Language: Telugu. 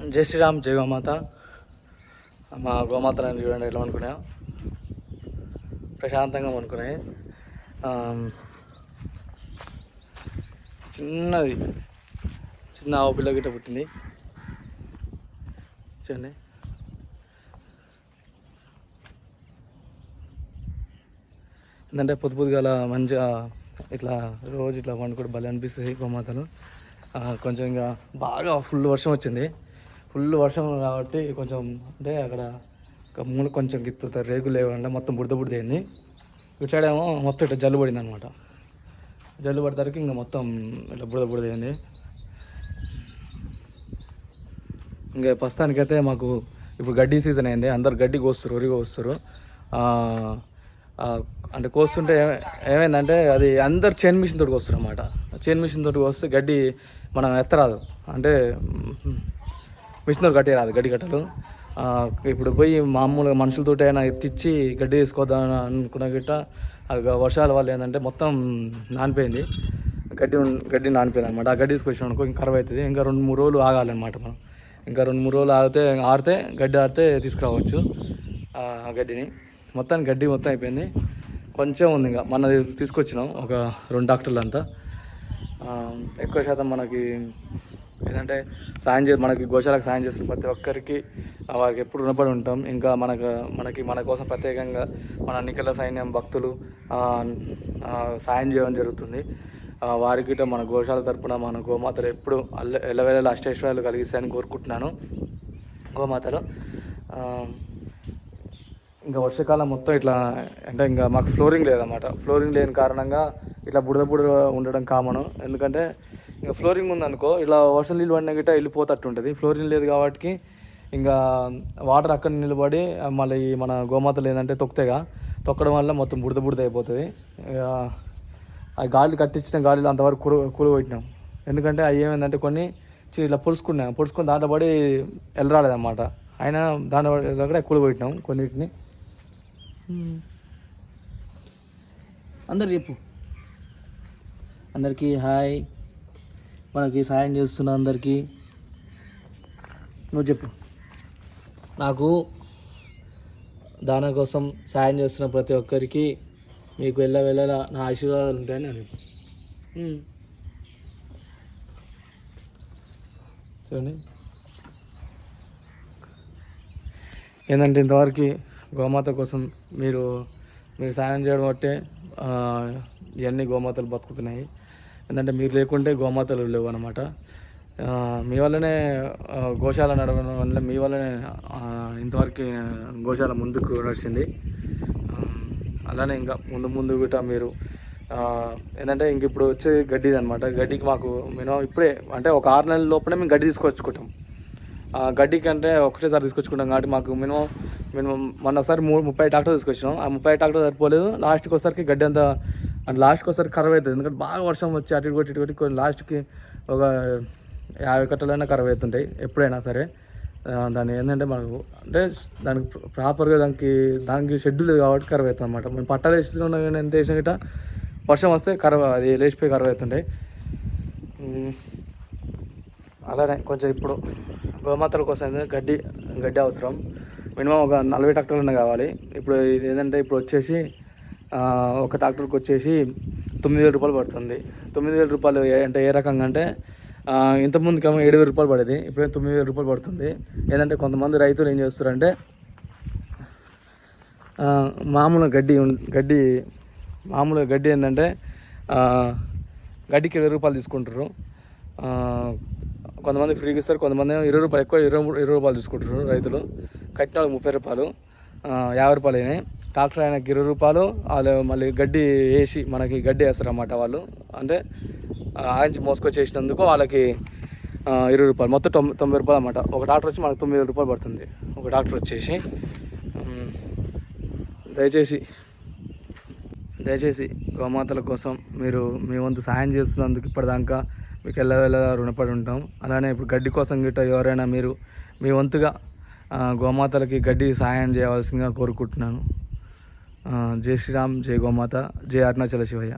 జై శ్రీరామ్ జై గోమాత. మా గోమాతలను చూడండి ఎట్లా అనుకున్నా. ప్రశాంతంగా అనుకున్నాయి. చిన్నది. చిన్న ఆవు పిల్ల గిట్ట పుట్టింది. చూడండి. ఏంటంటే పొద్దు పొద్దుగాల మంచిగా ఇట్లా రోజు ఇట్లా వండుకోవడం భలే అనిపిస్తుంది గోమాతలు. కొంచెం ఇంకా బాగా ఫుల్ వర్షం వచ్చింది. ఫుల్ వర్షం కాబట్టి కొంచెం అంటే అక్కడ ఒక మూల కొంచెం గిత్తుతారు రేకులు లేకుండా మొత్తం బుడద బుడద అయింది ఇట్లాడేమో మొత్తం ఇట్లా జల్లు పడింది అనమాట జల్లు పడతానికి ఇంకా మొత్తం ఇట్లా బుడద బుడిదైంది ఇంకా ప్రస్తుతానికైతే మాకు ఇప్పుడు గడ్డి సీజన్ అయింది. అందరు గడ్డి కోస్తారు వరి కోస్తారు. అంటే కోస్తుంటే ఏమైందంటే అది అందరు చైన్ మిషన్ తోటి కోస్తారు అనమాట చైన్ మిషన్ తోటి కోస్తే గడ్డి మనం ఎత్తరాదు. అంటే మిషన్ కట్టేరాదు కట్టే రాదు గడ్డి కట్టలు. ఇప్పుడు పోయి మామూలుగా మనుషులతోటి అయినా ఎత్తిచ్చి గడ్డి తీసుకోద్దాం అనుకున్న గిట్ట వర్షాల వల్ల ఏంటంటే మొత్తం నానిపోయింది. గడ్డి గడ్డి నానిపోయింది అనమాట ఆ గడ్డి తీసుకొచ్చిన అనుకో ఇంకా కరువు అవుతుంది. ఇంకా రెండు మూడు రోజులు ఆగాలన్నమాట మనం. ఇంకా రెండు మూడు రోజులు ఆగితే ఆరితే గడ్డి ఆరితే తీసుకురావచ్చు ఆ గడ్డిని. మొత్తానికి గడ్డి మొత్తం అయిపోయింది. కొంచెం ఉంది ఇంకా. మన తీసుకొచ్చినాం ఒక రెండు డాక్టర్లు అంతా. ఎక్కువ శాతం మనకి ఏంటంటే సాయం చే మనకి గోశాలకు సాయం చేస్తున్న ప్రతి ఒక్కరికి వారికి ఎప్పుడు రుణపడి ఉంటాం. ఇంకా మనకు మనకి మన కోసం ప్రత్యేకంగా మన నిఖిల సైన్యం భక్తులు సాయం చేయడం జరుగుతుంది. వారికి మన గోశాల తరపున మన గోమాతలు ఎప్పుడు అల్ల ఎల్లవేళ అష్టేశ్వరాలు కలిగిస్తాయని కోరుకుంటున్నాను. గోమాతలు ఇంకా వర్షాకాలం మొత్తం ఇట్లా అంటే ఇంకా మాకు ఫ్లోరింగ్ లేదన్నమాట. ఫ్లోరింగ్ లేని కారణంగా ఇట్లా బుడద బుడద ఉండడం కామను. ఎందుకంటే ఇంకా ఫ్లోరింగ్ ఉందనుకో ఇలా వర్షం నీళ్ళు పడిన గిట్ట వెళ్ళిపోతట్టు ఉంటుంది ఫ్లోరింగ్ లేదు కాబట్టి ఇంకా వాటర్ అక్కడ నిలబడి మళ్ళీ ఈ మన గోమాతలు ఏంటంటే తొక్కుతాయిగా తొక్కడం వల్ల మొత్తం బుడద బుడద అయిపోతుంది. ఇక ఆ గాలి కట్టించిన గాలిలో అంతవరకు కూడ కూడబెట్టినాం ఎందుకంటే అవి ఏమైందంటే కొన్ని చి- ఇట్లా పొడుచుకున్నాం. పొడుచుకొని దాంట్లో పడి వెళ్ళరాలేదన్నమాట అయినా దాంట్లో పడి కూడా కూడబెట్టినాం కొన్నిటిని. అందరు చెప్పు. అందరికీ హాయ్. మనకి సాయం చేస్తున్న అందరికీ. నువ్వు చెప్పు. నాకు దాని కోసం సాయం చేస్తున్న ప్రతి ఒక్కరికి మీకు వెళ్ళ వెళ్ళలా నా ఆశీర్వాదాలు ఉంటాయని నేను ఉమ్. చూడండి. ఏంటంటే ఇంతవరకు గోమాత కోసం మీరు మీరు సాయం చేయడం బట్టే ఇవన్నీ గోమాతలు బతుకుతున్నాయి. ఏంటంటే మీరు లేకుంటే గోమాతలు లేవు అనమాట మీ వల్లనే గోశాల నడవడం వల్ల మీ వల్లనే ఇంతవరకు గోశాల ముందుకు నడిచింది. అలానే ఇంకా ముందు ముందు కూడా మీరు ఏంటంటే ఇంక ఇప్పుడు వచ్చే గడ్డి అనమాట గడ్డికి మాకు మినిమం ఇప్పుడే అంటే ఒక ఆరు నెలల లోపలే మేము గడ్డి తీసుకొచ్చుకుంటాం. ఆ గడ్డి కంటే ఒకటేసారి తీసుకొచ్చుకుంటాం కాబట్టి మాకు మినిమం మినిమం మొన్నసారి మూ ముప్పై ట్రాక్టర్ తీసుకొచ్చినాం. ఆ ముప్పై ట్రాక్టర్ సరిపోలేదు. లాస్ట్కి ఒకసారికి గడ్డి అంతా అండ్ లాస్ట్కి ఒకసారి ఖరాబ్ అవుతుంది. ఎందుకంటే బాగా వర్షం వచ్చి అటు ఇటు కొట్టి ఇటు కొట్టి లాస్ట్కి ఒక యాభై కట్టలైనా ఖరాబ్ అవుతుంటాయి ఎప్పుడైనా సరే. దాన్ని ఏంటంటే మనకు అంటే దానికి ప్రాపర్గా దానికి దానికి షెడ్యూల్ లేదు కాబట్టి ఖరాబ్ అవుతుంది అనమాట మేము పట్టాలు వేస్తున్నాం కానీ ఎంత వేసినా గిట్ట వర్షం వస్తే ఖరాబ్ అది లేచిపోయి ఖరాబ్ అవుతుంటాయి. అలానే కొంచెం ఇప్పుడు గోమాతల కోసం ఏంటంటే గడ్డి గడ్డి అవసరం. మినిమం ఒక నలభై ట్రాక్టర్లు కావాలి. ఇప్పుడు ఇది ఏంటంటే ఇప్పుడు వచ్చేసి ఒక ట్రాక్టర్కి వచ్చేసి తొమ్మిది వేల రూపాయలు పడుతుంది. తొమ్మిది వేల రూపాయలు ఏ- అంటే ఏ రకంగా అంటే ఇంతకుముందుకేమో ఏడు వేల రూపాయలు పడేది ఇప్పుడు తొమ్మిది వేల రూపాయలు పడుతుంది. ఏంటంటే కొంతమంది రైతులు ఏం చేస్తారంటే మామూలు గడ్డి గడ్డి మామూలుగా గడ్డి ఏంటంటే గడ్డికి ఇరవై రూపాయలు తీసుకుంటారు. కొంతమంది ఫ్రీగా ఇస్తారు కొంతమంది ఇరవై రూపాయలు ఎక్కువ ఇరవై ఇరవై రూపాయలు తీసుకుంటారు రైతులు. కట్టిన వాళ్ళకి ముప్పై రూపాయలు యాభై రూపాయలు అయినాయి. ట్రాక్టర్ ఆయనకి ఇరవై రూపాయలు వాళ్ళు మళ్ళీ గడ్డి వేసి మనకి గడ్డి వేస్తారు అన్నమాట వాళ్ళు. అంటే ఆయించి మోసుకొచ్చేసినందుకు వాళ్ళకి ఇరవై రూపాయలు. మొత్తం తొంభై తొంభై రూపాయలు అన్నమాట. ఒక డాక్టర్ వచ్చి మనకు తొమ్మిది రూపాయలు పడుతుంది. ఒక డాక్టర్ వచ్చేసి దయచేసి దయచేసి గోమాతల కోసం మీరు మీ వంతు సాయం చేస్తున్నందుకు ఇప్పటిదాకా మీకు ఎల్లవెల్ల రుణపడి ఉంటాం. అలానే ఇప్పుడు గడ్డి కోసం గిట్ట ఎవరైనా మీరు మీ వంతుగా గోమాతలకి గడ్డి సాయం చేయవలసిందిగా కోరుకుంటున్నాను. ఆ, జై శ్రీరామ్ జై గోమాత జై అరుణాచల శివయ్య